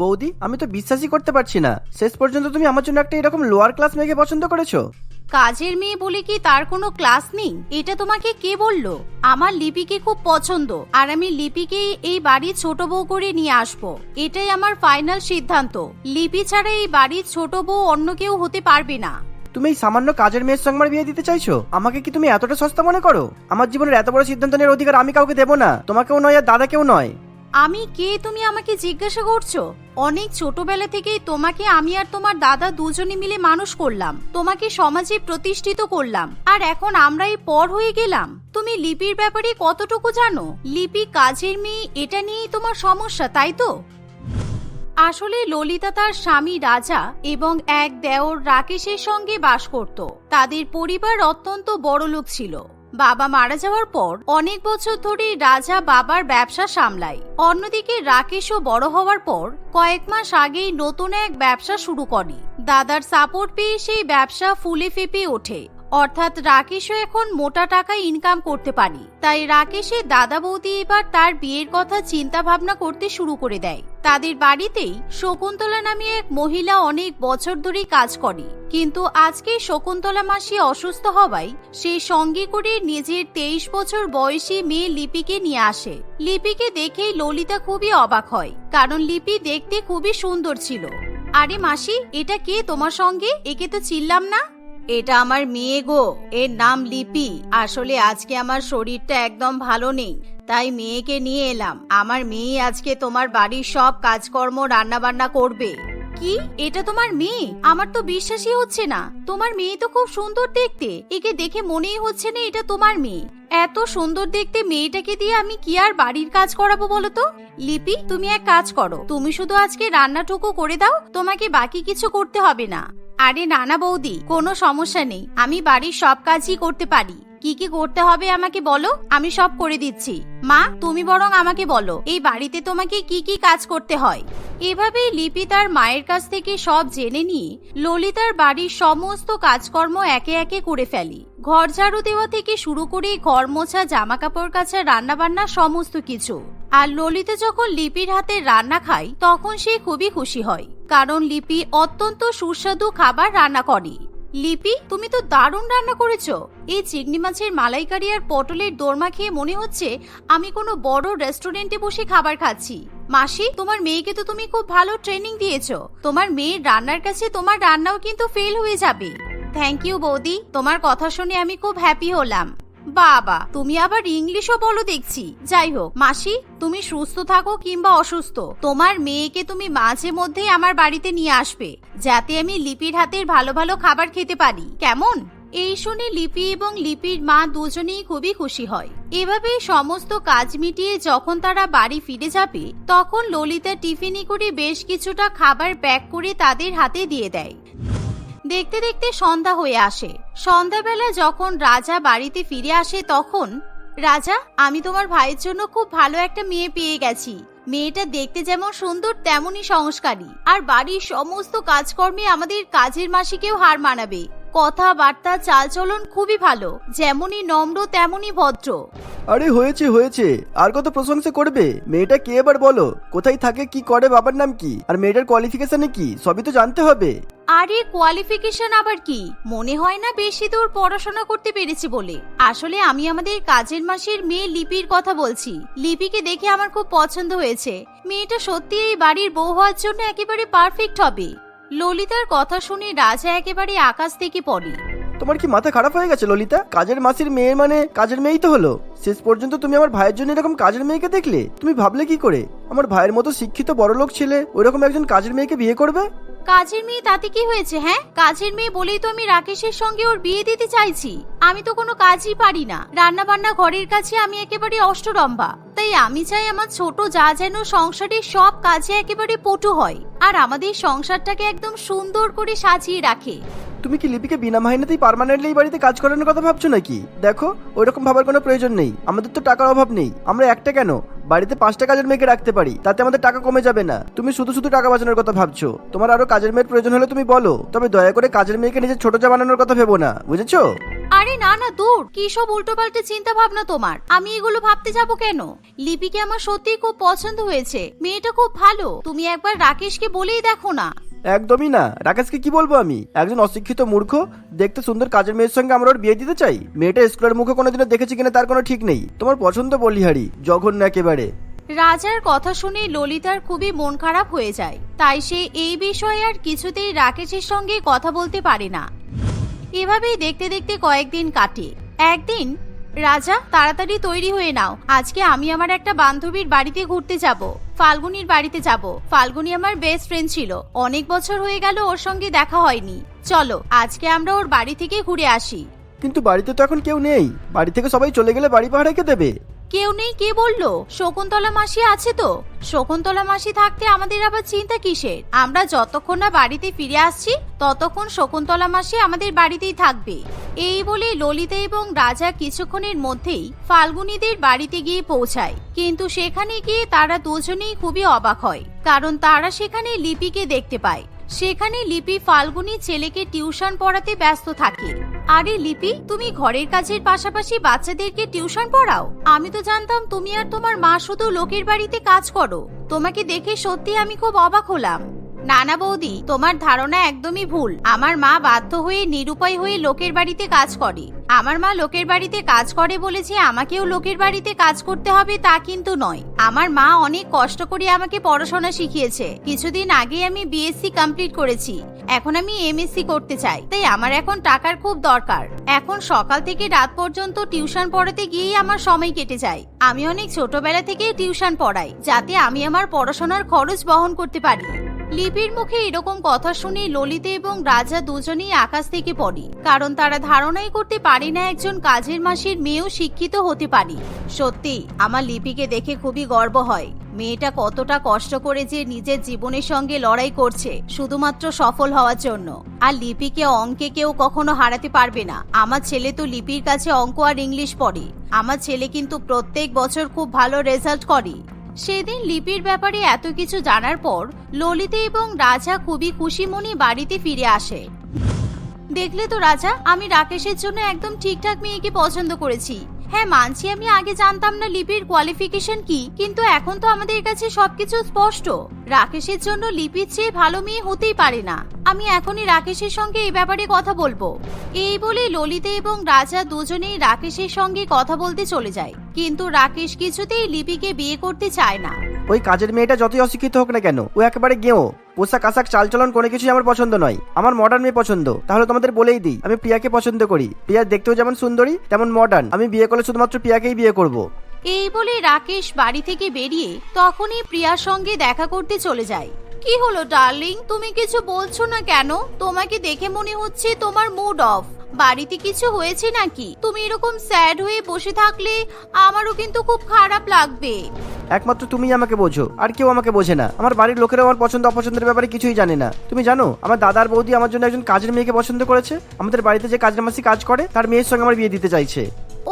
বৌদি আমি তো বিশ্বাসই করতে পারছি না। শেষ পর্যন্ত তুমি আমার জন্য একটা এরকম লোয়ার ক্লাস মেয়েকে পছন্দ করেছ। কাজের মেয়ে বলে কি তার কোনো ক্লাস নেই? এটা তোমাকে কে বলল? আমার লিপিকে খুব পছন্দ আর আমি লিপিকে এই বাড়ির ছোট বউ করে নিয়ে আসব। এটাই আমার ফাইনাল সিদ্ধান্ত। লিপি ছাড়া এই বাড়ির ছোট বউ অন্য কেউ হতে পারবে না। তুমি এই সামান্য কাজের মেয়ের সঙ্গে আমার বিয়ে দিতে চাইছো? আমাকে কি তুমি এতটা সস্তা মনে করো? আমার জীবনের এত বড় সিদ্ধান্ত নেওয়ার অধিকার আমি কাউকে দেবো না। তোমাকেও নয় আর দাদাকেও নয়। আমি কে তুমি আমাকে জিজ্ঞাসা করছ? অনেক ছোটবেলা থেকেই তোমাকে আমি আর তোমার দাদা দুজনে মিলে মানুষ করলাম। তোমাকে সমাজে প্রতিষ্ঠিত করলাম। আর এখন আমরাই পর হয়ে গেলাম। তুমি লিপির ব্যাপারে কতটুকু জানো? লিপি কাজের মেয়ে, এটা নিয়েই তোমার সমস্যা, তাই তো? আসলে ললিতা তার স্বামী রাজা এবং এক দেওর রাকেশের সঙ্গে বাস করত। তাদের পরিবার অত্যন্ত বড়লোক ছিল। বাবা মারা যাওয়ার পর অনেক বছর ধরে রাজা বাবার ব্যবসা সামলায়। অন্যদিকে রাকেশও বড় হওয়ার পর কয়েক মাস আগেই নতুন এক ব্যবসা শুরু করে। দাদার সাপোর্ট পেয়ে সেই ব্যবসা ফুলে ফেপে ওঠে। অর্থাৎ রাকেশও এখন মোটা টাকা ইনকাম করতে পারি। তাই রাকেশের দাদা বৌদি এবার তার বিয়ের কথা চিন্তা ভাবনা করতে শুরু করে দেয়। তাদের বাড়িতেই শকুন্তলা নামে এক মহিলা অনেক বছর ধরেই কাজ করে। কিন্তু আজকে শকুন্তলা মাসি অসুস্থ হওয়ায় সে সঙ্গে করে নিজের তেইশ বছর বয়সী মেয়ে লিপিকে নিয়ে আসে। লিপিকে দেখেই ললিতা খুবই অবাক হয়, কারণ লিপি দেখতে খুবই সুন্দর ছিল। আরে মাসি, এটা কে তোমার সঙ্গে? একে তো চিনলাম না। এটা আমার মেয়ে গো, এর নাম লিপি। আসলে আজকে আমার শরীরটা একদম ভালো নেই। তাই মেয়েকে নিয়ে এলাম। আমার মেয়ে আজকে তোমার বাড়ির সব কাজকর্ম রান্না বান্না করবে। কি? এটা তোমার মেয়ে? আমার তো বিশ্বাসই হচ্ছে না। তোমার মেয়ে তো খুব সুন্দর দেখতে। একে দেখে মনেই হচ্ছে না এটা তোমার মেয়ে। এত সুন্দর দেখতে মেয়েটাকে দিয়ে আমি কি আর বাড়ির কাজ করাবো বলো তো? লিপি, তুমি এক কাজ করো। তুমি শুধু আজকে রান্নাটুকু করে দাও, তোমাকে বাকি কিছু করতে হবে না। আরে নানা বৌদি, কোনো সমস্যা নেই। আমি বাড়ির সব কাজই করতে পারি। কি কি করতে হবে আমাকে বলো? আমি সব করে দিচ্ছি। মা, তুমি বরং আমাকে বলো, এই বাড়িতে তোমাকে কি কি কাজ করতে হয়? এভাবেই লিপি তার মায়ের কাছ থেকে সব জেনে নিয়ে ললিতার বাড়ির সমস্ত কাজকর্ম একে একে করে ফেলি। ঘর ঝাড়ু দেওয়া থেকে শুরু করে ঘর মোছা জামা কাপড় রান্না বান্না সমস্ত কিছু। আর ললিতা যখন লিপির হাতে রান্না খায়, তখন সে খুবই খুশি হয়। কারণ লিপি অত্যন্ত সুস্বাদু খাবার রান্না করে। লিপি, তুমি তো দারুণ রান্না করেছ। এই চিংড়ি মাছের মালাইকারি আর পটলের দোরমা খেয়ে মনে হচ্ছে আমি কোনো বড় রেস্টুরেন্টে বসে খাবার খাচ্ছি। মাসি, তোমার মেয়েকে তো তুমি খুব ভালো ট্রেনিং দিয়েছ। তোমার মেয়ের রান্নার কাছে তোমার রান্নাও কিন্তু ফেল হয়ে যাবে। থ্যাংক ইউ বৌদি। তোমার কথা শুনে আমি খুব হ্যাপি হলাম। বাবা, তুমি আবার ইংলিশও বলো দেখছি। যাই হোক, মাসি, তুমি সুস্থ থাকো কিংবা অসুস্থ, তোমার মেয়েকে তুমি মাঝে মধ্যে আমার বাড়িতে নিয়ে আসবে, যাতে আমি লিপির হাতের ভালো ভালো খাবার খেতে পারি। কেমন? এই শুনে লিপি এবং লিপির মা দুজনেই খুবই খুশি হয়। এভাবে সমস্ত কাজ মিটিয়ে যখন তারা বাড়ি ফিরে যাবে, তখন ললিতা টিফিনি করে বেশ কিছুটা খাবার প্যাক করে তাদের হাতে দিয়ে দেয়। দেখতে দেখতে সন্ধ্যা হয়ে আসে। সন্ধ্যাবেলা যখন রাজা বাড়িতে ফিরে আসে তখন, রাজা, আমি তোমার ভাইয়ের জন্য খুব ভালো একটা মেয়ে পেয়ে গেছি। মেয়েটা দেখতে যেমন সুন্দর, তেমনই সংস্কারী। আর বাড়ির সমস্ত কাজকর্মে আমাদের কাজের মাসিকেও হার মানাবে। কথাবার্তা চালচলন খুবই ভালো। যেমনই নম্র তেমনই ভদ্র। আরে হয়েছে হয়েছে। আর কত প্রশংসা করবে? মেয়েটা কে এবার বলো? কোথায় থাকে কি করে বাবার নাম কি? আর মেয়েটার কোয়ালিফিকেশনে কি? সবই তো জানতে হবে। আরে কোয়ালিফিকেশন আবার কি? মনে হয় না বেশি দূর পড়াশোনা করতে পেরেছি বলে। আসলে আমি আমাদের কাজের মাসের মেয়ে লিপির কথা বলছি। লিপিকে দেখে আমার খুব পছন্দ হয়েছে। মেয়েটা সত্যি এই বাড়ির বউ হওয়ার জন্য একেবারে পারফেক্ট হবে। ললিতার কথা শুনে রাজা একেবারে আকাশ থেকে পড়ে। তোমার কি মাথা খারাপ হয়ে গেছে, ললিতা? কাজের মাসির মেয়ে মানে কাজের মেয়েই তো হলো। শেষ পর্যন্ত তুমি আমার ভাইয়ের জন্য এরকম কাজের মেয়েকে দেখলে? তুমি ভাবলে কি করে? আমার ভাইয়ের মতো শিক্ষিত বড়লোক ছেলে ওইরকম একজন কাজের মেয়েকে বিয়ে করবে? কাজের মেয়ে তাতে কি হয়েছে হ্যাঁ? কাজের মেয়ে বলেই তো আমি রাকেশের সঙ্গে ওর বিয়ে দিতে চাইছি। আমি তো কোনো কাজই পারি না। রান্না বান্না ঘরের কাছে আমি একেবারে অষ্টরম্বা তাই আমি চাই আমার ছোট যা যেন সংসারের সব কাজে একেবারে পটু হয় আর আমাদের সংসারটাকে একদম সুন্দর করে সাজিয়ে রাখে। তুমি কি লিপিকে বিনা মাইনেতেই পার্মানেন্টলি এই বাড়িতে কাজ করানোর কথা ভাবছ নাকি? দেখো, ওইরকম ভাবার কোনো প্রয়োজন নেই। আমাদের তো টাকার অভাব নেই। আমরা একটা কেন? বাড়িতে পাঁচটা কাজের মেয়েকে রাখতে পারি, তাতে আমাদের টাকা কমে যাবে না। তুমি শুধু শুধু টাকা বাঁচানোর কথা ভাবছ। তোমার আরও কাজের মেয়ের প্রয়োজন হলে তুমি বলো, তবে দয়া করে কাজের মেয়েকে নিজের ছোট যা বানানোর কথা ভেবো না, বুঝেছ? আরে না না, দূর। কি সব উল্টোপাল্টে চিন্তা ভাবনা তোমার? আমি এগুলো ভাবতে যাব কেন? লিপিকে আমার সত্যিই খুব পছন্দ হয়েছে। মেয়েটা খুব ভালো। তুমি একবার রাকেশকে বলেই দেখো না। একদমই না। রাকেশকে কি বলব আমি? একজন অশিক্ষিত মূর্খ, দেখতে সুন্দর কাজের মেয়ের সঙ্গে আমরা ওর বিয়ে দিতে চাই? মেয়েটা স্কুলের মুখে কোনোদিনও দেখেছি কিনা তার কোনো ঠিক নেই। তোমার পছন্দ বলিহারি, জঘন্য একেবারে। রাজার কথা শুনে ললিতার খুবই মন খারাপ হয়ে যায়। তাই সে এই বিষয়ে আর কিছুতেই রাকেশের সঙ্গে কথা বলতে পারে না। এভাবেই দেখতে দেখতে কয়েকদিন কাটে। একদিন রাজা, তাড়াতাড়ি তৈরি হয়ে নাও। আজকে আমি আমার একটা বান্ধবীর বাড়িতে ঘুরতে যাব। ফাল্গুনির বাড়িতে যাব। ফাল্গুনি আমার বেস্ট ফ্রেন্ড ছিল। অনেক বছর হয়ে গেল ওর সঙ্গে দেখা হয়নি। চলো, আজকে আমরা ওর বাড়ি থেকে ঘুরে আসি। কিন্তু বাড়িতে তো এখন কেউ নেই। বাড়ি থেকে সবাই চলে গেলে বাড়ি পাহাড়ে কে দেবে? কেউ নেই, কে বলল? শকুন্তলা মাসি আছে তো? শকুন্তলা মাসি থাকতে আমাদের আবার চিন্তা কিসের? আমরা যতক্ষণ না বাড়িতে ফিরে আসছি, ততক্ষণ শকুন্তলা মাসি আমাদের বাড়িতেই থাকবে। এই বলে ললিতা এবং রাজা কিছুক্ষণের মধ্যেই ফাল্গুনীদের বাড়িতে গিয়ে পৌঁছায়। কিন্তু সেখানে গিয়ে তারা দুজনেই খুবই অবাক হয়, কারণ তারা সেখানে লিপিকে দেখতে পায়। সেখানে লিপি ফাল্গুনি ছেলেকে টিউশন পড়াতে ব্যস্ত থাকে। আরে লিপি, তুমি ঘরের কাজের পাশাপাশি বাচ্চাদেরকে টিউশন পড়াও? আমি তো জানতাম তুমি আর তোমার মা শুধু লোকের বাড়িতে কাজ করো। তোমাকে দেখে সত্যি আমি খুব অবাক হলাম। নানা বৌদি, তোমার ধারণা একদমই ভুল। আমার মা বাধ্য হয়ে নিরুপায় হয়ে লোকের বাড়িতে কাজ করে। আমার মা লোকের বাড়িতে কাজ করে বলে যে আমাকেও লোকের বাড়িতে কাজ করতে হবে তা কিন্তু নয়। আমার মা অনেক কষ্ট করে আমাকে পড়াশোনা শিখিয়েছে। কিছুদিন আগে আমি বিএসসি কমপ্লিট করেছি। এখন আমি এমএসসি করতে চাই। তাই আমার এখন টাকার খুব দরকার। এখন সকাল থেকে রাত পর্যন্ত টিউশন পড়াতে গিয়েই আমার সময় কেটে যায়। আমি অনেক ছোটবেলা থেকে টিউশন পড়াই, যাতে আমি আমার পড়াশোনার খরচ বহন করতে পারি। লিপির মুখে এরকম কথা শুনে ললিতা এবং রাজা দুজনেই আকাশ থেকে পড়ে, কারণ তারা ধারণাই করতে পারে না একজন কাজের মাসির মেয়েও শিক্ষিত হতে পারে। সত্যি, আমার লিপিকে দেখে খুবই গর্ব হয়। মেয়েটা কতটা কষ্ট করে যে নিজের জীবনের সঙ্গে লড়াই করছে, শুধুমাত্র সফল হওয়ার জন্য। আর লিপিকে অঙ্কে কেউ কখনো হারাতে পারবে না। আমার ছেলে তো লিপির কাছে অঙ্ক আর ইংলিশ পড়ে। আমার ছেলে কিন্তু প্রত্যেক বছর খুব ভালো রেজাল্ট করে। সেদিন লিপির ব্যাপারে এত কিছু জানার পর ললিতে এবং রাজা খুবই খুশি মনে বাড়িতে ফিরে আসে। দেখলে তো রাজা, আমি রাকেশের জন্য একদম ঠিকঠাক মেয়েকে পছন্দ করেছি। হ্যাঁ মানছি আমি, আগে জানতাম না লিপির কোয়ালিফিকেশন কি, কিন্তু এখন তো আমাদের কাছে সবকিছু স্পষ্ট। রাকেশের জন্য লিপির চেয়ে ভালো মেয়ে হতেই পারে না। আমি এখনই রাকেশের সঙ্গে এই ব্যাপারে কথা বলব। এই বলে ললিতা এবং রাজা দুজনেই রাকেশের সঙ্গে কথা বলতে চলে যায়। কিন্তু রাকেশ কিছুতেই লিপিকে বিয়ে করতে চায় না। ওই কাজের মেয়েটা যতই অশিক্ষিত হোক না কেন, ও একেবারে গেঁও। পোশাক আশাক চালচলন কোনো কিছুই আমার পছন্দ নয়। আমার মডার্ন মেয়ে পছন্দ। তাহলে তোমাদের বলেই দিই, আমি প্রিয়াকে পছন্দ করি। প্রিয়া দেখতেও যেমন সুন্দরী, তেমন মডার্ন আমি বিয়ে করলে শুধুমাত্র প্রিয়াকেই বিয়ে করব। এই বলে রাকেশ বাড়ি থেকে বেরিয়ে তখনই প্রিয়ার সঙ্গে দেখা করতে চলে যায়। কি হলো ডার্লিং তুমি কিছু বলছো না কেন? তোমাকে দেখে মনে হচ্ছে তোমার মুড অফ বাড়িতে কিছু হয়েছে নাকি? তুমি এরকম স্যাড হয়ে বসে থাকলে আমারও কিন্তু খুব খারাপ লাগবে। একমাত্র তুমিই আমাকে বোঝো, আর কেউ আমাকে বোঝে না। আমার বাড়ির লোকেরাও আমার পছন্দ অপছন্দের ব্যাপারে কিছুই জানে না। তুমি জানো, আমার দাদার বৌদি আমার জন্য একজন কাজের মেয়েকে পছন্দ করেছে। আমাদের বাড়িতে যে কাজের মাসি কাজ করে, তার মেয়ের সঙ্গে আমার বিয়ে দিতে চাইছে।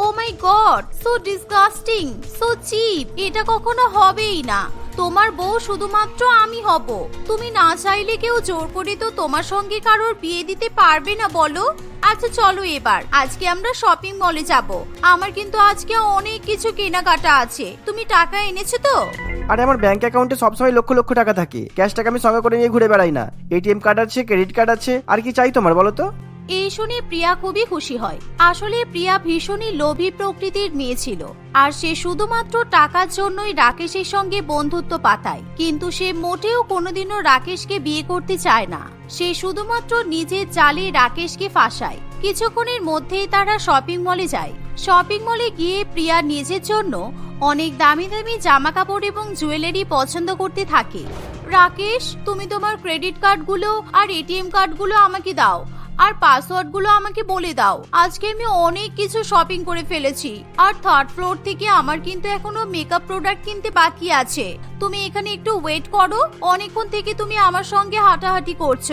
ও my god so disgusting so cheap এটা কখনো হবেই না। তোমার বউ শুধুমাত্র আমি হব। তুমি না চাইলে কেউ জোর করে তো তোমার সঙ্গে কারোর বিয়ে দিতে পারবে না বলো? আচ্ছা চলো এবার। আজকে আমরা শপিং মলে যাব। আমার কিন্তু আজকে অনেক কিছু কেনাকাটা আছে। তুমি টাকা এনেছো তো? আর, আমার ব্যাংক অ্যাকাউন্টে সবসময় লক্ষ লক্ষ টাকা থাকে। ক্যাশ টাকা আমি সঙ্গে করে নিয়ে ঘুরে বেড়াই না। এটিএম কার্ড আছে ক্রেডিট কার্ড আছে। আর কি চাই তোমার বলো তো? এই শুনে প্রিয়া খুবই খুশি হয়। আসলে প্রিয়া ভীষণই লোভী প্রকৃতির মেয়ে ছিল। আর সে শুধুমাত্র টাকার জন্যই রাকেশের সঙ্গে বন্ধুত্ব পাতায়। কিন্তু সে মোটেও কোনোদিনও রাকেশকে বিয়ে করতে চায় না। সে শুধুমাত্র নিজের জালে রাকেশকে ফাঁসায়। কিছুক্ষণের মধ্যেই তারা শপিং মলে যায়। শপিং মলে গিয়ে প্রিয়া নিজের জন্য অনেক দামি দামি জামা কাপড় এবং জুয়েলারি পছন্দ করতে থাকে। রাকেশ, তুমি তোমার ক্রেডিট কার্ডগুলো আর এটিএম কার্ডগুলো আমাকে দাও। আর পাসওয়ার্ডগুলো আমাকে বলে দাও। আজকে আমি অনেক কিছু শপিং করে ফেলেছি। আর থার্ড ফ্লোর থেকে আমার কিন্তু এখনও মেকআপ প্রোডাক্ট কিনতে বাকি আছে। তুমি এখানে একটু ওয়েট করো। অনেকক্ষণ থেকে তুমি আমার সঙ্গে হাঁটাহাঁটি করছ।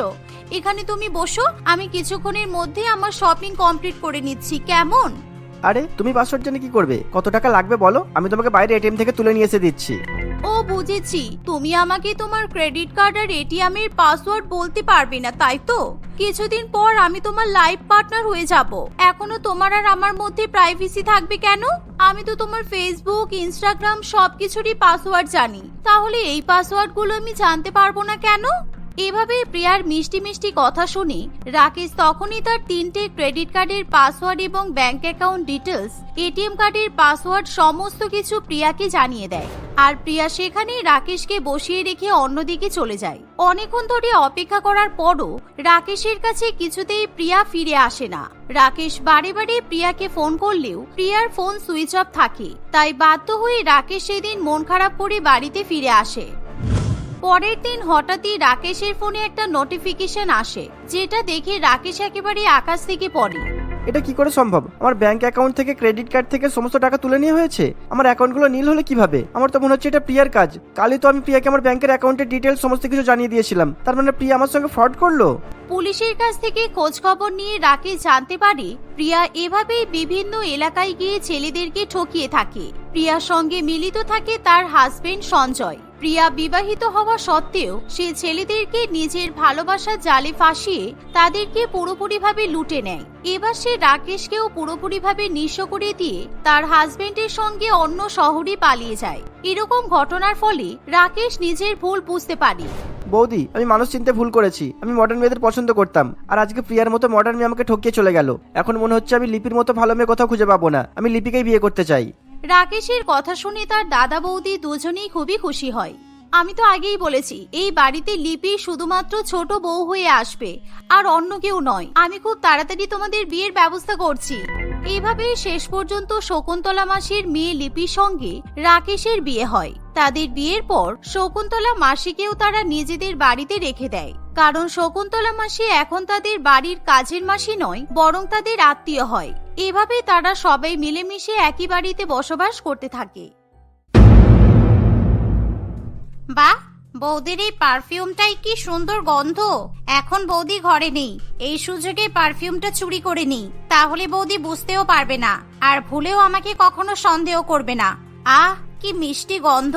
এখানে তুমি বসো। আমি কিছুক্ষণের মধ্যে আমার শপিং কমপ্লিট করে নিচ্ছি। কেমন? আরে, তুমি পাসওয়ার্ড জেনে কি করবে? কত টাকা লাগবে বলো? আমি তোমাকে বাইরে এটিএম থেকে তুলে নিয়ে এসে দিচ্ছি। ও বুঝেছি। তুমি আমাকে তোমার ক্রেডিট কার্ড আর এটিএম এর পাসওয়ার্ড বলতে পারবে না, তাই তো? কিছুদিন পর আমি তোমার লাইফ পার্টনার হয়ে যাব। এখনও তোমার আর আমার মধ্যে প্রাইভেসি থাকবে কেন? আমি তো তোমার ফেসবুক, ইনস্টাগ্রাম সবকিছুরই পাসওয়ার্ড জানি। তাহলে এই পাসওয়ার্ডগুলো আমি জানতে পারব না কেন? এভাবে প্রিয়ার মিষ্টি মিষ্টি কথা শুনে রাকেশ তখনই তার তিনটে ক্রেডিট কার্ডের পাসওয়ার্ড এবং ব্যাংক অ্যাকাউন্ট ডিটেলস, এটিএম কার্ডের পাসওয়ার্ড সমস্ত কিছু প্রিয়াকে জানিয়ে দেয়। আর প্রিয়া সেখানে রাকেশকে বসিয়ে রেখে অন্যদিকে চলে যায়। অনেকক্ষণ ধরে অপেক্ষা করার পরও রাকেশের কাছে কিছুতেই প্রিয়া ফিরে আসে না। রাকেশ বারে বারে প্রিয়াকে ফোন করলেও প্রিয়ার ফোন সুইচ অফ থাকে, তাই বাধ্য হয়ে রাকেশ সেদিন মন খারাপ করে বাড়িতে ফিরে আসে। পরের দিন হঠাৎই রাকেশের ফোনে একটা নোটিফিকেশন আসে যেটা দেখে রাকেশ একেবারে আকাশ থেকে পড়ে। এটা কি করে সম্ভব? আমার ব্যাংক অ্যাকাউন্ট থেকে ক্রেডিট কার্ড থেকে সমস্ত টাকা তুলে নিয়ে হয়েছে? আমার অ্যাকাউন্টগুলো নীল হলে কীভাবে? আমার তো মনে হচ্ছে এটা প্রিয়ার কাজ। কালই তো আমি প্রিয়াকে আমার ব্যাংকের অ্যাকাউন্টের ডিটেলস সমস্ত কিছু জানিয়ে দিয়েছিলাম। তার মানে প্রিয়া আমার সঙ্গে ফ্রড করল? পুলিশের কাছ থেকে খোঁজ খবর নিয়ে রাকেশ জানতে পারে প্রিয়া এভাবেই বিভিন্ন এলাকায় গিয়ে ছেলেদেরকে ঠকিয়ে থাকে। প্রিয়ার সঙ্গে মিলিত থাকে তার হাজবেন্ড সঞ্জয়। প্রিয়া বিবাহিত হওয়া সত্ত্বেও সে ছেলেদেরকে নিজের ভালোবাসার জালে ফাঁসিয়ে তাদেরকে পুরোপুরিভাবে লুটে নেয়। এবার সে রাকেশকেও পুরোপুরিভাবে নিঃস্ব করে দিয়ে তার হাজবেন্ডের সঙ্গে অন্য শহরে পালিয়ে যায়। এরকম ঘটনার ফলে রাকেশ নিজের ভুল বুঝতে পারে। বৌদি, আমি মানুষ চিনতে ভুল করেছি। আমি মডার্ন মেয়েদের পছন্দ করতাম। আর আজকে প্রিয়ার মতো মডার্ন মেয়ে আমাকে ঠকিয়ে চলে গেল। এখন মনে হচ্ছে আমি লিপির মতো ভালো মেয়ে কোথাও খুঁজে পাবো না। আমি লিপিকেই বিয়ে করতে চাই। রাকেশের কথা শুনে তার দাদা বৌদি দুজনেই খুবই খুশি হয়। আমি তো আগেই বলেছি, এই বাড়িতে লিপি শুধুমাত্র ছোট বউ হয়ে আসবে, আর অন্য কেউ নয়। আমি খুব তাড়াতাড়ি তোমাদের বিয়ের ব্যবস্থা করছি। এইভাবে শেষ পর্যন্ত শকুন্তলা মাসির মেয়ে লিপির সঙ্গে রাকেশের বিয়ে হয়। তাদের বিয়ের পর শকুন্তলা মাসিকেও তারা নিজেদের বাড়িতে রেখে দেয়। কারণ শকুন্তলা মাসি এখন তাদের বাড়ির কাজের মাসি নয়, বরং তাদের আত্মীয় হয়। এভাবে তারা সবাই মিলেমিশে একই বাড়িতে বসবাস করতে থাকে। বাহ বৌদির এই পারফিউমটাই কি সুন্দর গন্ধ? এখন বৌদি ঘরে নেই। এই সুযোগে পারফিউমটা চুরি করে নিই। তাহলে বৌদি বুঝতেও পারবে না। আর ভুলেও আমাকে কখনো সন্দেহ করবে না। আহ, কি মিষ্টি গন্ধ!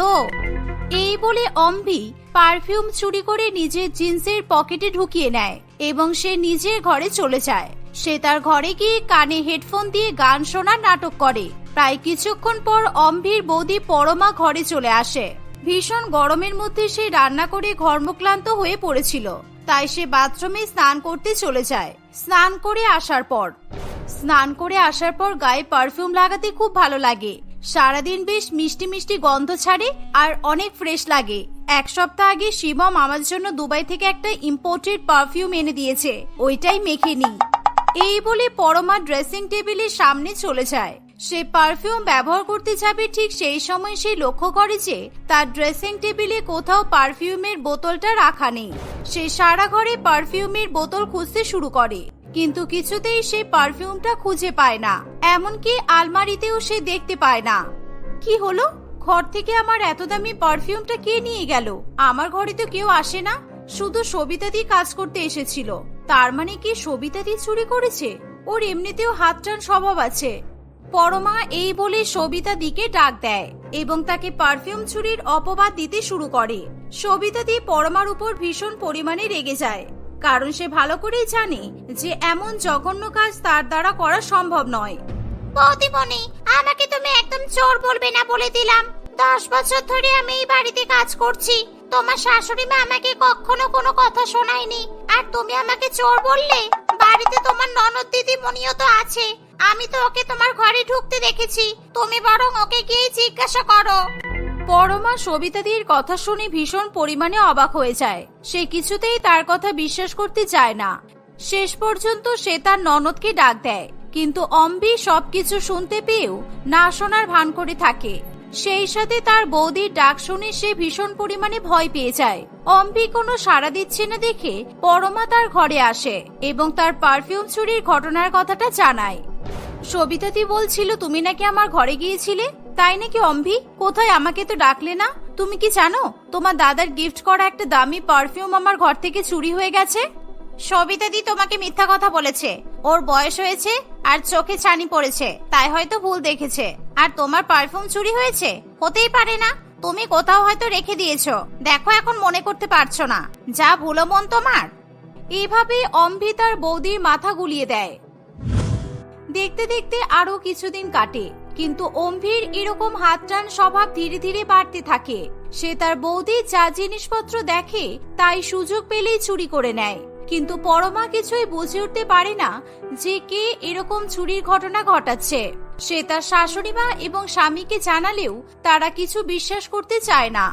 এই বলে অম্বি পারফিউম চুরি করে নিজের জিন্সের পকেটে ঢুকিয়ে নেয় এবং সে নিজের ঘরে চলে যায়। সে তার ঘরে গিয়ে কানে হেডফোন দিয়ে গান শোনার নাটক করে। প্রায় কিছুক্ষণ পর অম্বির বৌদি পরমা ঘরে চলে আসে। ভীষণ গরমের মধ্যে সে রান্না করে ঘর্মক্লান্ত হয়ে পড়েছিল। তাই সে বাথরুমে স্নান করতে চলে যায়। স্নান করে আসার পর। স্নান করে আসার পর গায়ে পারফিউম লাগাতে খুব ভালো লাগে। সারাদিন বেশ মিষ্টি মিষ্টি গন্ধ ছাড়ে আর অনেক ফ্রেশ লাগে। এক সপ্তাহ আগে শিবম আমার জন্য দুবাই থেকে একটা ইম্পোর্টেড পারফিউম এনে দিয়েছে। ওইটাই মেখে নিই। এই বলে পরমা ড্রেসিং টেবিলের সামনে চলে যায়। সে পারফিউম ব্যবহার করতে যাবে ঠিক সেই সময় সে লক্ষ্য করে যে তার ড্রেসিং টেবিলে কোথাও পারফিউমের বোতলটা রাখা নেই। সে সারা ঘরে পারফিউমের বোতল খুঁজতে শুরু করে, কিন্তু কিছুতেই সে পারফিউমটা খুঁজে পায় না, এমনকি আলমারিতেও সে দেখতে পায় না। কি হলো? ঘর থেকে আমার এত দামি পারফিউমটা কে নিয়ে গেল? আমার ঘরে তো কেউ আসে না। শুধু সবিতাদি কাজ করতে এসেছিল। তার মানে কি সবিতাদি চুরি করেছে? ওর এমনিতেও হাত টান স্বভাব আছে। পরমা এই বলে সবিতা দিকে ডাক দেয় এবং তাকে পারফিউম চুরির অপবাদ দিতে শুরু করে। সবিতা দি পরমার উপর ভীষণ পরিমাণে রেগে যায়, কারণ সে ভালো করেই জানে যে এমন জঘন্য কাজ তার দ্বারা করা সম্ভব নয়। আমাকে তুমি একদম চোর বলবে না বলে দিলাম। দশ বছর ধরে আমি এই বাড়িতে কাজ করছি। তোমার শাশুড়ি মা আমাকে কখনো কোনো কথা শোনায়নি। আর তুমি আমাকে চোর বললে? বাড়িতে তোমার ননদ দিদি মনিও তো আছে। আমি তো ওকে তোমার ঘরে ঢুকতে দেখেছি। তুমি বরং ওকে গিয়ে জিজ্ঞাসা করো। পরমা সবিতাদির কথা শুনে ভীষণ পরিমাণে অবাক হয়ে যায়। সে কিছুতেই তার কথা বিশ্বাস করতে চায় না। শেষ পর্যন্ত সে তার ননদকে ডাক দেয়। কিন্তু অম্বি সবকিছু শুনতে পেয়েও না শোনার ভান করে থাকে। সেই সাথে তার বৌদির ডাক শুনে সে ভীষণ পরিমাণে ভয় পেয়ে যায়। অম্বি কোনো সাড়া দিচ্ছে না দেখে পরমা তার ঘরে আসে এবং তার পারফিউম চুরির ঘটনার কথাটা জানায়। সবিতাদি বলছিল, তুমি নাকি আমার ঘরে গিয়েছিলে? তাই নাকি অম্ভি কোথায় আমাকে তো ডাকলে না? তুমি কি জানো? তোমার দাদার গিফট করা একটা দামি পারফিউম আমার ঘর থেকে চুরি হয়ে গেছে? সবিতাদি তোমাকে মিথ্যা কথা বলেছে। ওর বয়স হয়েছে আর চোখে ছানি পড়েছে। তাই হয়তো ভুল দেখেছে। আর তোমার পারফিউম চুরি হয়েছে? হতেই পারে না। তুমি কোথাও হয়তো রেখে দিয়েছ। দেখো এখন মনে করতে পারছ না। যা ভুলো মন তোমার। এভাবে অম্বি তার বৌদির মাথা গুলিয়ে দেয়। দেখতে দেখতে আরও কিছুদিন কাটে। কিন্তু অম্ভির এরকম হাত টান স্বভাব ধীরে ধীরে বাড়তে থাকে। সে তার বৌদি যা জিনিসপত্র দেখে, তাই সুযোগ পেলেই চুরি করে নেয়। কিন্তু পরমা কিছুই বুঝে উঠতে পারে না যে কে এরকম চুরির ঘটনা ঘটাচ্ছে। সে তার শাশুড়ি মা এবং স্বামীকে জানালেও তারা কিছু বিশ্বাস করতে চায় না।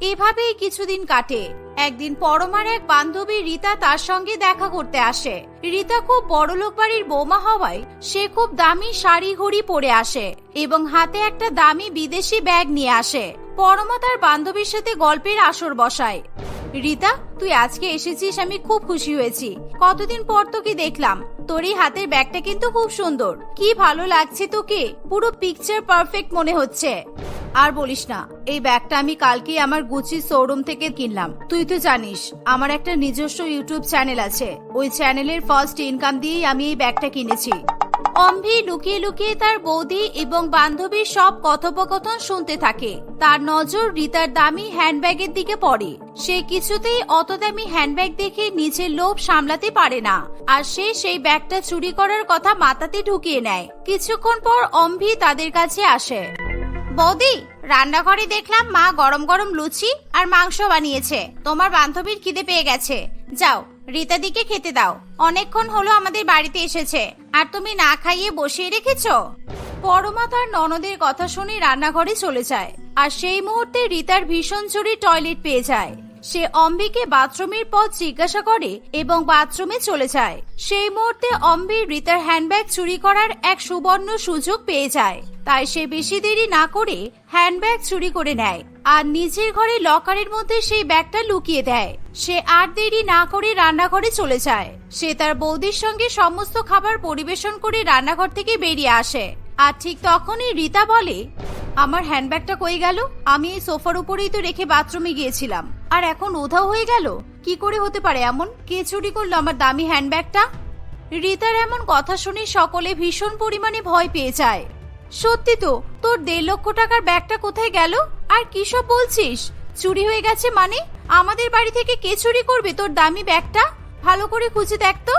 এভাবেই কিছুদিন কাটে। একদিন পরমার এক বান্ধবী রীতা তার সঙ্গে দেখা করতে আসে। রীতা খুব বড়লোক বাড়ির বৌমা হওয়ায় সে খুব দামি শাড়ি ঘড়ি পরে আসে এবং হাতে একটা দামি বিদেশি ব্যাগ নিয়ে আসে। পরমা তার বান্ধবীর সাথে গল্পের আসর বসায়। রিতা, তুই আজকে এসেছিস, আমি খুব খুশি হয়েছি। কতদিন পর তোকে দেখলাম। তোর এই হাতের ব্যাগটা কিন্তু খুব সুন্দর। কি ভালো লাগছে তোকে। পুরো পিকচার পারফেক্ট মনে হচ্ছে। আর বলিস না, এই ব্যাগটা আমি কালকে আমার গুচি শোরুম থেকে কিনলাম। তুই তো জানিস, আমার একটা নিজস্ব ইউটিউব চ্যানেল আছে। ওই চ্যানেলের ফার্স্ট ইনকাম দিয়েই আমি এই ব্যাগটা কিনেছি। অম্ভি লুকিয়ে লুকিয়ে তার বৌদি এবং বান্ধবীর সব কথোপকথন শুনতে থাকে। তার নজর রিতার দামি হ্যান্ডব্যাগের দিকে পড়ে। সে কিছুতেই অত দামি হ্যান্ডব্যাগ দেখে নিজের লোভ সামলাতে পারে না। আর সে সেই ব্যাগটা চুরি করার কথা মাথাতে ঢুকিয়ে নেয়। কিছুক্ষণ পর অম্ভি তাদের কাছে আসে। বৌদি, রান্নাঘরে দেখলাম মা গরম গরম লুচি আর মাংস বানিয়েছে। তোমার বান্ধবীর খিদে পেয়ে গেছে। যাও। রীতা দিকে খেতে দাও। অনেকক্ষণ হলো আমাদের বাড়িতে এসেছে। আর তুমি না খাইয়ে বসিয়ে রেখেছো? পরমা তার ননদের কথা শুনে রান্নাঘরে চলে যায়। আর সেই মুহূর্তে রিতার ভীষণ চুরি টয়লেট পেয়ে যায়। সে অম্বিকে বাথরুমের পথ জিজ্ঞাসা করে এবং বাথরুমে চলে যায়। সেই মুহূর্তে অম্বি রিতার হ্যান্ডব্যাগ চুরি করার এক সুবর্ণ সুযোগ পেয়ে যায়। তাই সে বেশি দেরি না করে হ্যান্ডব্যাগ চুরি করে নেয়। আর নিজের ঘরে লকারের মধ্যে সেই ব্যাগটা লুকিয়ে দেয়। সে আর দেরি না করে রান্নাঘরে চলে যায়। সে তার বৌদির সঙ্গে সমস্ত খাবার পরিবেশন করে রান্নাঘর থেকে বেরিয়ে আসে। আর ঠিক তখনই রীতা বলে, আমার হ্যান্ডব্যাগটা কই গেল? আমি এই সোফার উপরেই তো রেখে বাথরুমে গিয়েছিলাম। আর এখন উধাও হয়ে গেল? কি করে হতে পারে এমন? কে চুরি করল আমার দামি হ্যান্ডব্যাগটা রীতার এমন কথা শুনে সকলে ভীষণ পরিমাণে ভয় পেয়ে যায়। সত্যি তো, তোর দেড় লক্ষ টাকার ব্যাগটা কোথায় গেল? আর কি সব বলছিস? চুরি হয়ে গেছে মানে? আমাদের বাড়ি থেকে কে চুরি করবে তোর দামি ব্যাগটা? ভালো করে খুঁজে দেখ তো।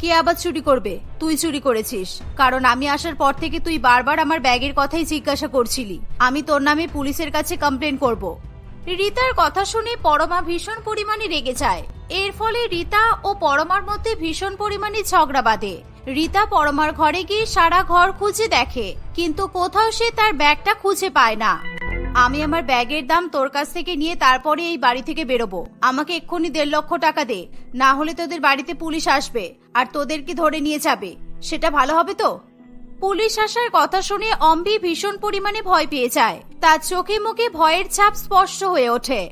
কে আবার চুরি করবে? তুই চুরি করেছিস। কারণ আমি আসার পর থেকে তুই বারবার আমার ব্যাগের কথাই জিজ্ঞাসা করছিলি। আমি তোর নামে পুলিশের কাছে কমপ্লেন করব। রিতার কথা শুনে পরমা ভীষণ পরিমাণে রেগে যায়। এর ফলে রিতা ও পরমার মধ্যে ভীষণ পরিমাণে ঝগড়া বাঁধে। রিতা পরমার ঘরে গিয়ে সারা ঘর খুঁজে দেখে, কিন্তু কোথাও সে তার ব্যাগটা খুঁজে পায় না। আমি আমার ব্যাগের দাম তোর কাছ থেকে নিয়ে তারপরে এই বাড়ি থেকে বেরোবো। আমাকে এক্ষুনি দেড় লক্ষ টাকা দে, না হলে তোদের বাড়িতে পুলিশ আসবে, আর তোদেরকে ধরে নিয়ে যাবে? সেটা ভালো হবে তো? পুলিশ আসার কথা শুনে অম্বি ভীষণ পরিমাণে ভয় পেয়ে যায়। তার চোখে মুখে ভয়ের ছাপ স্পষ্ট হয়ে ওঠে।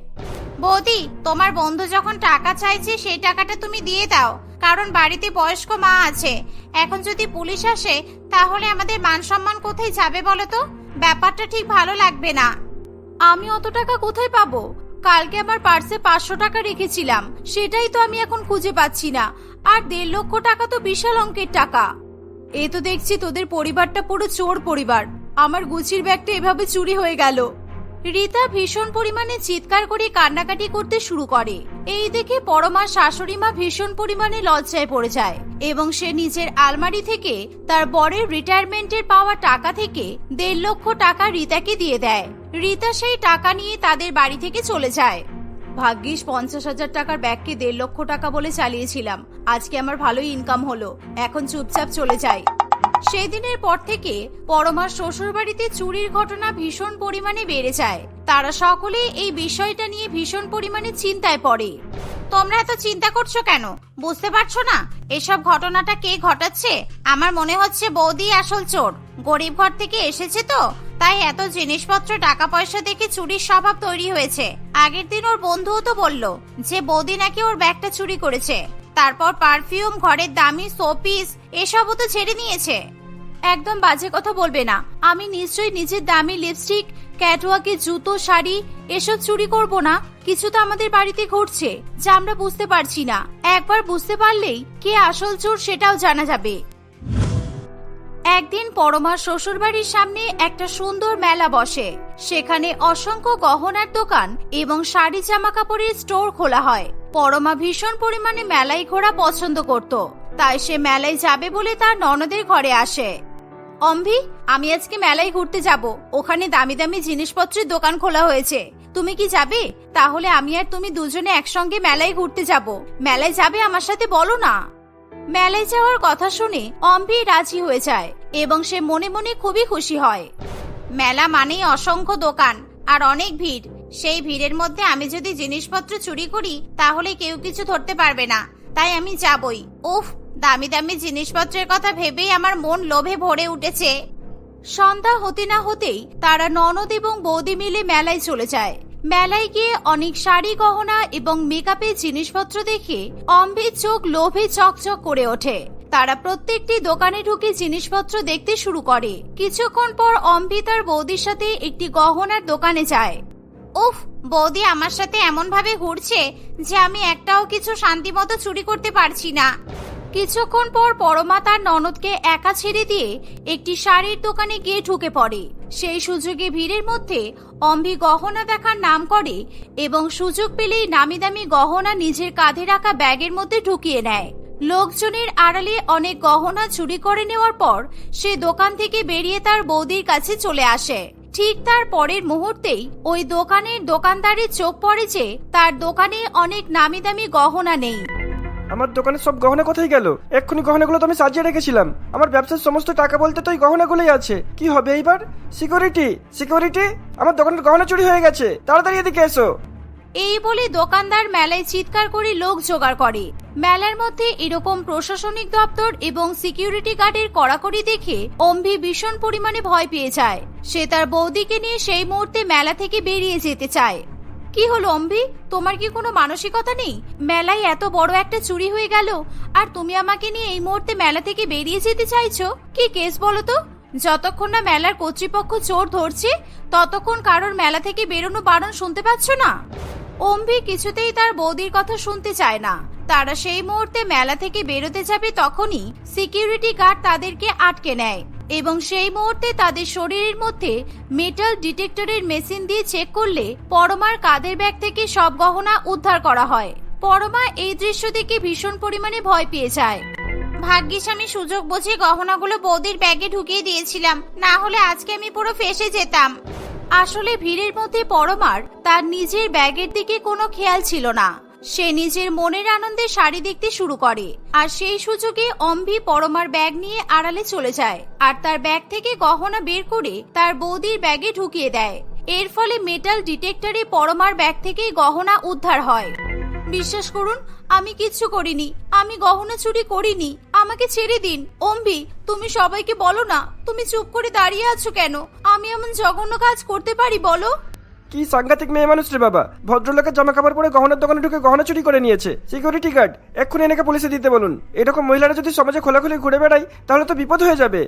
বৌদি, তোমার বন্ধু যখন টাকা চাইছে, সেই টাকাটা তুমি দিয়ে দাও। কারণ বাড়িতে বয়স্ক মা আছে। এখন যদি পুলিশ আসে, তাহলে আমাদের মান সম্মান কোথায় যাবে বলো তো? ব্যাপারটা ঠিক ভালো লাগবে না। আমি অত টাকা কোথায় পাবো? কালকে আমার পার্সে পাঁচশো টাকা রেখেছিলাম। সেটাই তো আমি এখন খুঁজে পাচ্ছি না। আর দেড় লক্ষ টাকা তো বিশাল অঙ্কের টাকা। এ তো দেখছি তোদের পরিবারটা পুরো চোর পরিবার। আমার গুচির ব্যাগটা এভাবে চুরি হয়ে গেল। রীতা ভীষণ পরিমাণে চিৎকার করে কান্নাকাটি করতে শুরু করে। এই দেখে পরমার শাশুড়ি মা ভীষণ পরিমাণে লজ্জায় পড়ে যায় এবং সে নিজের আলমারি থেকে তার বরের রিটায়ারমেন্টের পাওয়া টাকা থেকে দেড় লক্ষ টাকা রীতাকে দিয়ে দেয়। রীতা সেই টাকা নিয়ে তাদের বাড়ি থেকে চলে যায়। ভাগ্যিস পঞ্চাশ হাজার টাকার ব্যাগকে দেড় লক্ষ টাকা বলে চালিয়েছিলাম। আজকে আমার ভালোই ইনকাম হলো। এখন চুপচাপ চলে যাই। সেই দিনের পর থেকে পরমার শ্বশুর বাড়িতে চুরির ঘটনা ভীষণ পরিমাণে বেড়ে যায়। তারা সকলে এই বিষয়টা নিয়ে ভীষণ পরিমাণে চিন্তায় পড়ে। তোমরা এত চিন্তা করছ কেন? বুঝতে পারছ না? এসব ঘটনাটা কে ঘটাচ্ছে? আমার মনে হচ্ছে বৌদি আসল চোর। গরিব ঘর থেকে এসেছে তো, তাই এত জিনিসপত্র টাকা পয়সা দেখে চুরির স্বভাব তৈরি হয়েছে। আগের দিন ওর বন্ধুও তো বলল যে বৌদি নাকি ওর ব্যাগটা চুরি করেছে। তারপর পারফিউম, ঘরের দামি শোপিস এসবও তো ছেড়ে নিয়েছে। একদম বাজে কথা বলবে না। আমি নিশ্চয়ই নিজের দামি লিপস্টিক ক্যাটওয়াকে জুতো, শাড়ি, এসব চুরি করব না। কিছু তো আমাদের বাড়িতে ঘটছে, যা আমরা বুঝতে পারছি না। একবার বুঝতে পারলেই কে আসল চোর সেটাও জানা যাবে। একদিন পরমার শ্বশুরবাড়ির সামনে একটা সুন্দর মেলা বসে। সেখানে অসংখ্য গহনার দোকান এবং শাড়ি জামা কাপড়ের স্টোর খোলা হয়। পরমা ভীষণ পরিমাণে মেলায় ঘোরা পছন্দ করত। তাই সে মেলায় যাবে বলে তার ননদের ঘরে আসে। অম্ভি, আমি আজকে মেলায় ঘুরতে যাব। ওখানে দামি দামি জিনিসপত্রের দোকান খোলা হয়েছে। তুমি কি যাবে? তাহলে আমি আর তুমি দুজনে একসঙ্গে মেলায় ঘুরতে যাব। মেলায় যাবে আমার সাথে বলো না। মেলায় যাওয়ার কথা শুনে অম্বি রাজি হয়ে যায় এবং সে মনে মনে খুবই খুশি হয়। মেলা মানেই অসংখ্য দোকান আর অনেক ভিড়। সেই ভিড়ের মধ্যে আমি যদি জিনিসপত্র চুরি করি, তাহলে কেউ কিছু ধরতে পারবে না। তাই আমি যাবই। উফ, দামি দামি জিনিসপত্রের কথা ভেবেই আমার মন লোভে ভরে উঠেছে। সন্ধ্যা হতে না হতেই তারা ননদ এবং বৌদি মিলে মেলায় চলে যায়। মেলায় গিয়ে অনেক শাড়ি, গহনা এবং মেকআপের জিনিসপত্র দেখে অম্বির চোখ লোভে চকচক করে ওঠে। তারা প্রত্যেকটি দোকানে ঢুকে জিনিসপত্র দেখতে শুরু করে। কিছুক্ষণ পর অম্বি তার বৌদির সাথে একটি গহনার দোকানে যায়। উফ, বৌদি আমার সাথে এমন ভাবে ঘুরছে যে আমি একটাও কিছু শান্তিমতো চুরি করতে পারছি না। কিছুক্ষণ পর পরমা তার ননদকে একা ছেড়ে দিয়ে একটি শাড়ির দোকানে গিয়ে ঢুকে পড়ে। সেই সুযোগে ভিড়ের মধ্যে অম্বি গহনা দেখার নাম করে এবং সুযোগ পেলেই নামি দামি গহনা নিজের কাঁধে রাখা ব্যাগের মধ্যে ঢুকিয়ে নেয়। লোকজনের আড়ালে অনেক গহনা চুরি করে নেওয়ার পর সে দোকান থেকে বেরিয়ে তার বৌদির কাছে চলে আসে। ঠিক তার পরের মুহূর্তেই ওই দোকানের দোকানদারের চোখ পড়ে যে তার দোকানে অনেক নামি দামি গহনা নেই। আমার দোকানের সব গহনা কোথায় গেল? এক্ষুনি গহনাগুলো তো আমি সাজিয়ে রেখেছিলাম। আমার ব্যবসার সমস্ত টাকা বলতে তো ওই গহনাগুলোই আছে। কি হবে এইবার? সিকিউরিটি সিকিউরিটি আমার দোকানের গহনা চুরি হয়ে গেছে। তাড়াতাড়ি এদিকে এসো। এই বলে দোকানদার মেলায় চিৎকার করে লোক জোগাড় করে। মেলার মধ্যে এরকম প্রশাসনিক দপ্তর এবং সিকিউরিটি গার্ডের কড়াকড়ি দেখে অম্ভি ভীষণ পরিমাণে ভয় পেয়ে যায়। সে তার বৌদিকে নিয়ে সেই মুহূর্তে মেলা থেকে বেরিয়ে যেতে চায়। কি হলো অম্ভি তোমার কি কোনো মানসিকতা নেই? মেলায় এত বড় একটা চুরি হয়ে গেল, আর তুমি আমাকে নিয়ে এই মুহূর্তে মেলা থেকে বেরিয়ে যেতে চাইছো? কি কেস বলো তো? যতক্ষণ না মেলার কর্তৃপক্ষ চোর ধরছে, ততক্ষণ কারোর মেলা থেকে বেরোনো বারণ শুনতে পাচ্ছ না? অম্বি কিছুতেই তার বৌদির কথা শুনতে চায় না। তারা সেই মুহূর্তে মেলা থেকে বেরোতে যাবে তখনই সিকিউরিটি গার্ড তাদেরকে আটকে নেয় এবং সেই মুহূর্তে তাদের শরীরের মধ্যে মেটাল ডিটেক্টরের মেশিন দিয়ে চেক করলে পরমার কাদের ব্যাগ থেকে সব গহনা উদ্ধার করা হয়। পরমা এই দৃশ্য দেখে ভীষণ পরিমাণে ভয় পেয়ে যায়। ভাগ্যিস আমি সুযোগ বুঝে গহনাগুলো বৌদির ব্যাগে ঢুকিয়ে দিয়েছিলাম, না হলে আজকে আমি পুরো ফেসে যেতাম। আসলে ভিড়ের মধ্যে পরমার তার নিজের ব্যাগের দিকে কোনো খেয়াল ছিল না। সে নিজের মনের আনন্দে শাড়ি দেখতে শুরু করে। আর সেই সুযোগে অম্বি পরমার ব্যাগ নিয়ে আড়ালে চলে যায়। আর তার ব্যাগ থেকে গহনা বের করে তার বৌদির ব্যাগে ঢুকিয়ে দেয়। এর ফলে মেটাল ডিটেক্টরে পরমার ব্যাগ থেকে গহনা উদ্ধার হয়। বিশ্বাস করুন, আমি কিচ্ছু করিনি। আমি গহনা চুরি করিনি। আমাকে ছেড়ে দিন। অম্বি, তুমি সবাইকে বলো না, তুমি চুপ করে দাঁড়িয়ে আছো কেন? আমি এমন জঘন্য কাজ করতে পারি, বলো। কি সাংঘাতিক মেয়ে মানুষ রে বাবা? ভদ্রলোকের জামা কাপড় পরে গহনার দোকানে ঢুকে গহনা চুরি করে নিয়েছে। সিকিউরিটি গার্ড এক্ষুনি এনেকে পুলিশে দিতে বলুন। এরকম মহিলারা যদি সমাজে খোলাখুলি ঘুরে বেড়ায়, তাহলে তো বিপদ হয়ে যাবে।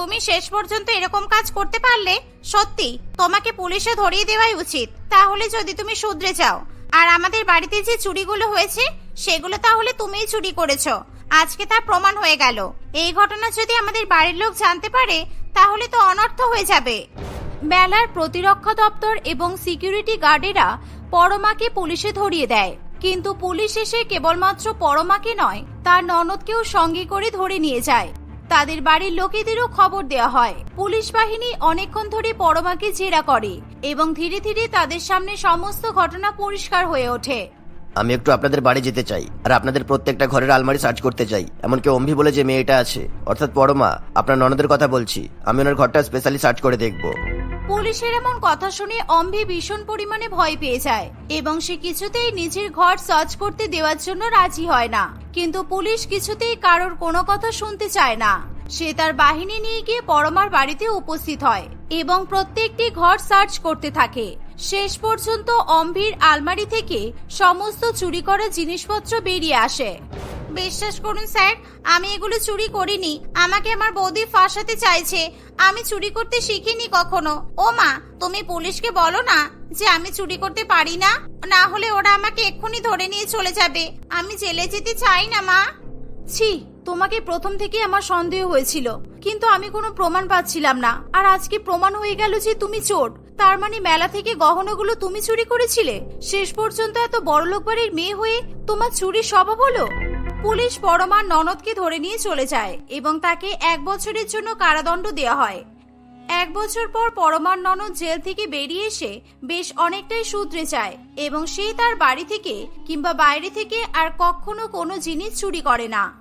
তুমি শেষ পর্যন্ত এরকম কাজ করতে পারলে, সত্যি, তোমাকে পুলিশে ধরিয়ে দেওয়াই উচিত। তাহলে যদি তুমি শুধরে যাও, আর আমাদের বাড়িতে যে চুরিগুলো হয়েছে, সেগুলো তাহলে তুমিই চুরি করেছ। আজকে তার প্রমাণ হয়ে গেল। এই ঘটনা যদি আমাদের বাড়ির লোক জানতে পারে, তাহলে তো অনর্থ হয়ে যাবে। মেলার প্রতিরক্ষা দপ্তর এবং সিকিউরিটি গার্ডেরা পরমাকে পুলিশে ধরিয়ে দেয়। কিন্তু পুলিশ এসে কেবলমাত্র পরমাকে নয়, তার ননদকেও সঙ্গে করে ধরে নিয়ে যায়। তাদের বাড়ির লোকেদেরও খবর দেওয়া হয়। পুলিশ বাহিনী অনেকক্ষণ ধরে পরমাকে জেরা করে এবং ধীরে ধীরে তাদের সামনে সমস্ত ঘটনা পরিষ্কার হয়ে ওঠে। আমি একটু আপনাদের বাড়ি যেতে চাই, আর আপনাদের প্রত্যেকটা ঘরের আলমারি সার্চ করতে চাই। এমনকি অম্ভি বলে যে মেয়েটা আছে। অর্থাৎ পরমা, আপনার ননদের কথা বলছি। আমি ওনার ঘরটা স্পেশালি সার্চ করে দেখব। পুলিশের এমন কথা শুনে অম্বি ভীষণ পরিমাণে ভয় পেয়ে যায়, এবং সে কিছুতেই নিজের ঘর সার্চ করতে দেওয়ার জন্য রাজি হয় না। কিন্তু পুলিশ কিছুতেই কারোর কোনো কথা শুনতে চায় না। সে তার বাহিনী নিয়ে গিয়ে পরমার বাড়িতে উপস্থিত হয়, এবং প্রত্যেকটি ঘর সার্চ করতে থাকে। শেষ পর্যন্ত অম্বির আলমারি থেকে সমস্ত চুরি করা জিনিসপত্র বেরিয়ে আসে। বিশ্বাস করুন স্যার, আমি এগুলো চুরি করিনি। আমাকে আমার বৌদি ফাঁসাতে চাইছে। আমি চুরি করতে শিখিনি কখনো। ও মা, তুমি পুলিশকে বলো না যে আমি চুরি করতে পারি না? না হলে ওরা আমাকে এক্ষুনি ধরে নিয়ে চলে যাবে। আমি জেলে যেতে চাই না, মা। ছি, তোমাকে প্রথম থেকে আমার সন্দেহ হয়েছিল। কিন্তু আমি কোনো প্রমাণ পাচ্ছিলাম না। আর আজকে প্রমাণ হয়ে গেল যে তুমি চোর। তার মানে মেলা থেকে গহনাগুলো তুমি চুরি করেছিলে? শেষ পর্যন্ত এত বড়লোক বাড়ির মেয়ে হয়ে তোমার চুরি স্বভাব হলো? পুলিশ পরমার ননদকে ধরে নিয়ে চলে যায় এবং তাকে এক বছরের জন্য কারাদণ্ড দেওয়া হয়। এক বছর পর পরমার ননদ জেল থেকে বেরিয়ে এসে বেশ অনেকটাই শুধরে যায় এবং সে তার বাড়ি থেকে কিংবা বাইরে থেকে আর কখনো কোনো জিনিস চুরি করে না।